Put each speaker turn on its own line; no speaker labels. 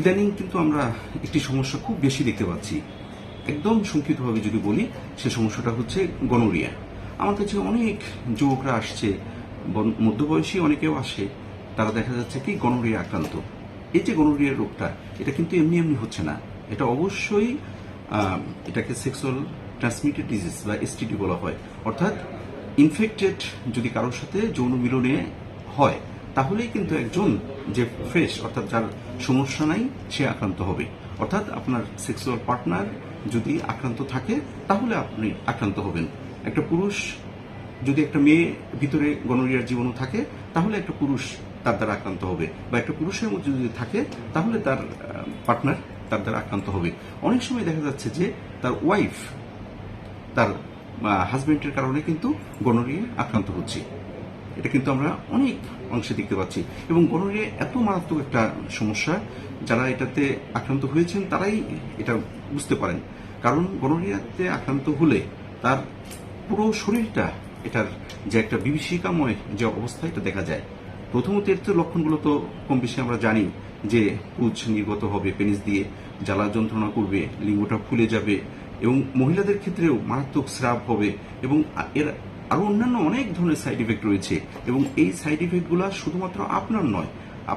ইদানিং কিন্তু আমরা একটি সমস্যা খুব বেশি দেখতে পাচ্ছি। একদম সংক্ষিপ্তভাবে যদি বলি, সে সমস্যাটা হচ্ছে গনোরিয়া। আমার কাছে অনেক যুবকরা আসছে মধ্যবয়সী অনেকেও আসে, তারা দেখা যাচ্ছে কি গনোরিয়া আক্রান্ত। এই যে গনোরিয়া রোগটা, এটা কিন্তু এমনি এমনি হচ্ছে না। এটা অবশ্যই এটাকে সেক্সুয়াল ট্রান্সমিটেড ডিজিজ বা এসটিডি বলা হয়। অর্থাৎ ইনফেক্টেড যদি কারোর সাথে যৌন মিলনে হয় তাহলেই কিন্তু একজন যে ফ্রেশ অর্থাৎ যার সমস্যা নাই, সে আক্রান্ত হবে। অর্থাৎ আপনার সেক্সুয়াল পার্টনার যদি আক্রান্ত থাকে, তাহলে আপনি আক্রান্ত হবেন। একটা পুরুষ যদি একটা মেয়ে ভিতরে গনোরিয়ার জীবাণু থাকে, তাহলে একটা পুরুষ তার দ্বারা আক্রান্ত হবে। বা একটা পুরুষের মধ্যে যদি থাকে, তাহলে তার পার্টনার তার দ্বারা আক্রান্ত হবে। অনেক সময় দেখা যাচ্ছে যে তার ওয়াইফ তার হাজবেন্ডের কারণে কিন্তু গনোরিয়া আক্রান্ত হচ্ছে। এটা কিন্তু আমরা অনেক অংশে দেখতে পাচ্ছি। এবং গনোরিয়া এত মারাত্মক একটা সমস্যা, যারা এটাতে আক্রান্ত হয়েছেন, তারাই এটা বুঝতে পারেন। কারণ গনোরিয়াতে আক্রান্ত হলে তার পুরো শরীরটা, এটার যে একটা বিভীষিকাময় যে অবস্থা, এটা দেখা যায়। প্রথমত এর তো লক্ষণগুলো তো কম বেশি আমরা জানি, যে পুজ নির্গত হবে, পেনিস দিয়ে জ্বালা যন্ত্রণা করবে, লিঙ্গটা ফুলে যাবে এবং মহিলাদের ক্ষেত্রেও মারাত্মক স্রাব হবে এবং এর আরও অন্যান্য অনেক ধরনের সাইড ইফেক্ট রয়েছে এবং এই সাইড ইফেক্টগুলো শুধুমাত্র আপনার নয়